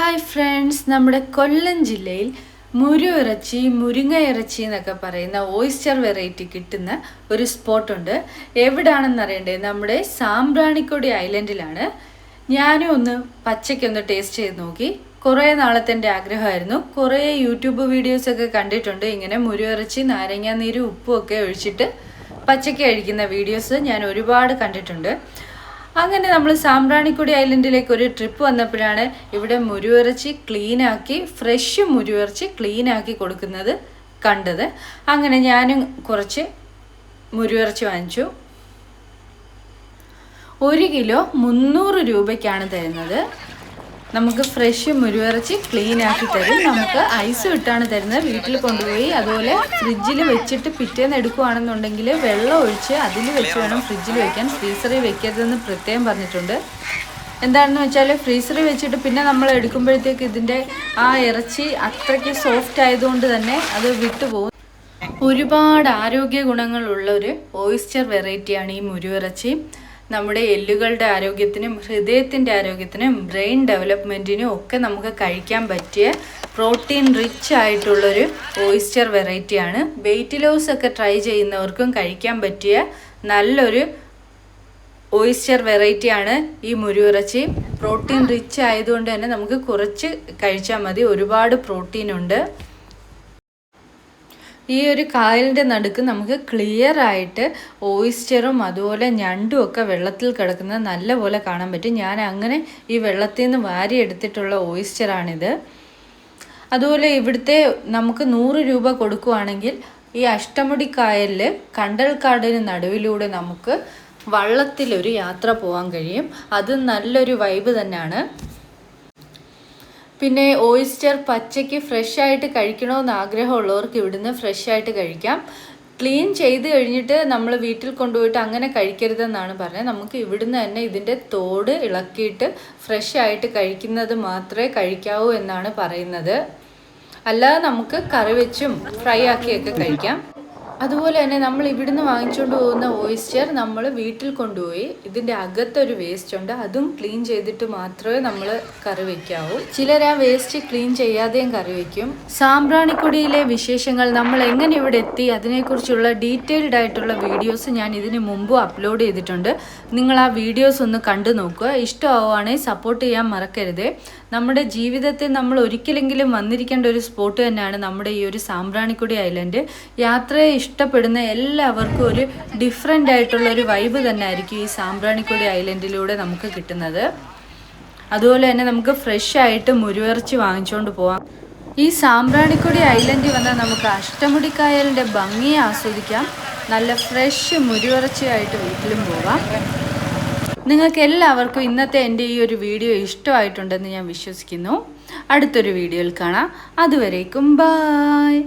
Hi friends നമ്മുടെ കൊല്ലം ജില്ലയിൽ മുരു ഇറച്ചി മുരിങ്ങ ഇറച്ചി എന്നൊക്കെ പറയുന്ന ഓയിസ്റ്റർ വെറൈറ്റി കിട്ടുന്ന ഒരു സ്പോട്ടുണ്ട് എവിടാണെന്ന് അറിയണ്ടേ? നമ്മുടെ സാമ്പ്രാണിക്കൊടി ഐലൻഡിലാണ് ഞാനും ഒന്ന് പച്ചയ്ക്കൊന്ന് ടേസ്റ്റ് ചെയ്ത് നോക്കി. കുറേ നാളത്തെ എന്റെ ആഗ്രഹമായിരുന്നു. കുറേ യൂട്യൂബ് വീഡിയോസൊക്കെ കണ്ടിട്ടുണ്ട്. ഇങ്ങനെ മുരു ഇറച്ചി നാരങ്ങ നീരും ഉപ്പും ഒക്കെ ഒഴിച്ചിട്ട് പച്ചയ്ക്ക് കഴിക്കുന്ന വീഡിയോസ് ഞാൻ ഒരുപാട് കണ്ടിട്ടുണ്ട്. അങ്ങനെ നമ്മൾ സാമ്പ്രാണിക്കുടി ഐലൻഡിലേക്ക് ഒരു ട്രിപ്പ് വന്നപ്പോഴാണ് ഇവിടെ മുരുവിറച്ചി ക്ലീനാക്കി ഫ്രഷ് മുരുവിറച്ചി ക്ലീനാക്കി കൊടുക്കുന്നത് കണ്ടത്. അങ്ങനെ ഞാനും കുറച്ച് മുരുവിറച്ചി വാങ്ങിച്ചു. ഒരു കിലോ മുന്നൂറ് രൂപയ്ക്കാണ് തരുന്നത്. നമുക്ക് ഫ്രഷ് മുരുവിറച്ചി ക്ലീൻ ആക്കി തരും. നമുക്ക് ഐസ് ഇട്ടാണ് തരുന്നത്. വീട്ടിൽ കൊണ്ടുപോയി അതുപോലെ ഫ്രിഡ്ജിൽ വെച്ചിട്ട് പിറ്റേന്ന് എടുക്കുകയാണെന്നുണ്ടെങ്കിൽ വെള്ളം ഒഴിച്ച് അതിൽ വെച്ച് വേണം ഫ്രിഡ്ജിൽ വെക്കാൻ. ഫ്രീസറിൽ വെക്കരുതെന്ന് പ്രത്യേകം പറഞ്ഞിട്ടുണ്ട്. എന്താണെന്ന് വെച്ചാൽ ഫ്രീസറിൽ വെച്ചിട്ട് പിന്നെ നമ്മൾ എടുക്കുമ്പോഴത്തേക്ക് ഇതിന്റെ ആ ഇറച്ചി അത്രയ്ക്ക് സോഫ്റ്റ് ആയതുകൊണ്ട് തന്നെ അത് വിട്ടുപോകും ഒരുപാട് ആരോഗ്യ ഗുണങ്ങളുള്ള ഒരു ഓയിസ്റ്റർ വെറൈറ്റിയാണ് ഈ മുരുവിറച്ചി നമ്മുടെ എല്ലുകളുടെ ആരോഗ്യത്തിനും ഹൃദയത്തിന്റെ ആരോഗ്യത്തിനും ബ്രെയിൻ ഡെവലപ്മെന്റിനും ഒക്കെ നമുക്ക് കഴിക്കാൻ പറ്റിയ പ്രോട്ടീൻ റിച്ച് ആയിട്ടുള്ളൊരു ഓയിസ്റ്റർ വെറൈറ്റിയാണ്. വെയിറ്റ് ലോസ് ഒക്കെ ട്രൈ ചെയ്യുന്നവർക്കും കഴിക്കാൻ പറ്റിയ നല്ലൊരു ഓയിസ്റ്റർ വെറൈറ്റിയാണ് ഈ മുരുവിറച്ചി പ്രോട്ടീൻ റിച്ച് ആയതുകൊണ്ട് തന്നെ നമുക്ക് കുറച്ച് കഴിച്ചാൽ മതി. ഒരുപാട് പ്രോട്ടീൻ ഉണ്ട്. ഈ ഒരു കായലിന്റെ നടുക്ക് നമുക്ക് ക്ലിയർ ആയിട്ട് ഓയിസ്റ്ററും അതുപോലെ ഞണ്ടും ഒക്കെ വെള്ളത്തിൽ കിടക്കുന്നത് നല്ലപോലെ കാണാൻ പറ്റും. ഞാൻ അങ്ങനെ ഈ വെള്ളത്തിൽ നിന്ന് വാരി എടുത്തിട്ടുള്ള ഓയിസ്റ്ററാണിത് അതുപോലെ ഇവിടുത്തെ നമുക്ക് നൂറ് രൂപ കൊടുക്കുവാണെങ്കിൽ ഈ അഷ്ടമുടി കായലിൽ കണ്ടൽക്കാടിന് നടുവിലൂടെ നമുക്ക് വള്ളത്തിലൊരു യാത്ര പോകാൻ കഴിയും. അത് നല്ലൊരു വൈബ് തന്നെയാണ്. പിന്നെ ഓയിസ്റ്റർ പച്ചയ്ക്ക് ഫ്രഷ് ആയിട്ട് കഴിക്കണമെന്ന് ആഗ്രഹമുള്ളവർക്ക് ഇവിടുന്ന് ഫ്രഷ് ആയിട്ട് കഴിക്കാം. ക്ലീൻ ചെയ്ത് കഴിഞ്ഞിട്ട് നമ്മൾ വീട്ടിൽ കൊണ്ടുപോയിട്ട് അങ്ങനെ കഴിക്കരുതെന്നാണ് പറഞ്ഞത്. നമുക്ക് ഇവിടുന്ന് തന്നെ ഇതിന്റെ തോട് ഇളക്കിയിട്ട് ഫ്രഷ് ആയിട്ട് കഴിക്കുന്നത് മാത്രമേ കഴിക്കാവൂ എന്നാണ് പറയുന്നത്. അല്ലാതെ നമുക്ക് കറി വെച്ചും ഫ്രൈ ആക്കിയൊക്കെ കഴിക്കാം. അതുപോലെ തന്നെ നമ്മൾ ഇവിടുന്ന് വാങ്ങിച്ചുകൊണ്ട് പോകുന്ന ഓയിസ്റ്റർ നമ്മൾ വീട്ടിൽ കൊണ്ടുപോയി. ഇതിന്റെ അകത്തൊരു വേസ്റ്റ് ഉണ്ട്. അതും ക്ലീൻ ചെയ്തിട്ട് മാത്രമേ നമ്മൾ കറി വയ്ക്കാവൂ ചിലർ ആ വേസ്റ്റ് ക്ലീൻ ചെയ്യാതെയും കറി വയ്ക്കും സാമ്പ്രാണിക്കുടിയിലെ വിശേഷങ്ങൾ നമ്മൾ എങ്ങനെ ഇവിടെ എത്തി? അതിനെക്കുറിച്ചുള്ള ഡീറ്റെയിൽഡ് ആയിട്ടുള്ള വീഡിയോസ് ഞാൻ ഇതിന് മുമ്പ് അപ്ലോഡ് ചെയ്തിട്ടുണ്ട്. നിങ്ങൾ ആ വീഡിയോസ് ഒന്ന് കണ്ടു നോക്കുക. ഇഷ്ടമാവുകയാണെങ്കിൽ സപ്പോർട്ട് ചെയ്യാൻ മറക്കരുത്. നമ്മുടെ ജീവിതത്തിൽ നമ്മൾ ഒരിക്കലെങ്കിലും വന്നിരിക്കേണ്ട ഒരു സ്പോട്ട് തന്നെയാണ് നമ്മുടെ ഈ ഒരു സാമ്പ്രാണിക്കുടി ഐലൻഡ് യാത്രയെ ഇഷ്ടപ്പെടുന്ന എല്ലാവർക്കും ഒരു ഡിഫറെന്റ് ആയിട്ടുള്ള ഒരു വൈബ് തന്നെ ആയിരിക്കും ഈ സാമ്പ്രാണിക്കൊടി ഐലൻഡിലൂടെ നമുക്ക് കിട്ടുന്നത്. അതുപോലെ തന്നെ നമുക്ക് ഫ്രഷ് ആയിട്ട് മുരുവിറച്ചി വാങ്ങിച്ചുകൊണ്ട് പോവാം. ഈ സാമ്പ്രാണിക്കൊടി ഐലൻഡിൽ വന്നാൽ നമുക്ക് അഷ്ടമുടിക്കായലിന്റെ ഭംഗിയെ ആസ്വദിക്കാം. നല്ല ഫ്രഷ് മുരുവിറച്ചിയായിട്ട് വീട്ടിലും പോവാം. നിങ്ങൾക്ക് എല്ലാവർക്കും ഇന്നത്തെ എന്റെ ഈ ഒരു വീഡിയോ ഇഷ്ടമായിട്ടുണ്ടെന്ന് ഞാൻ വിശ്വസിക്കുന്നു. അടുത്തൊരു വീഡിയോയിൽ കാണാം. അതുവരേക്കും ബായ്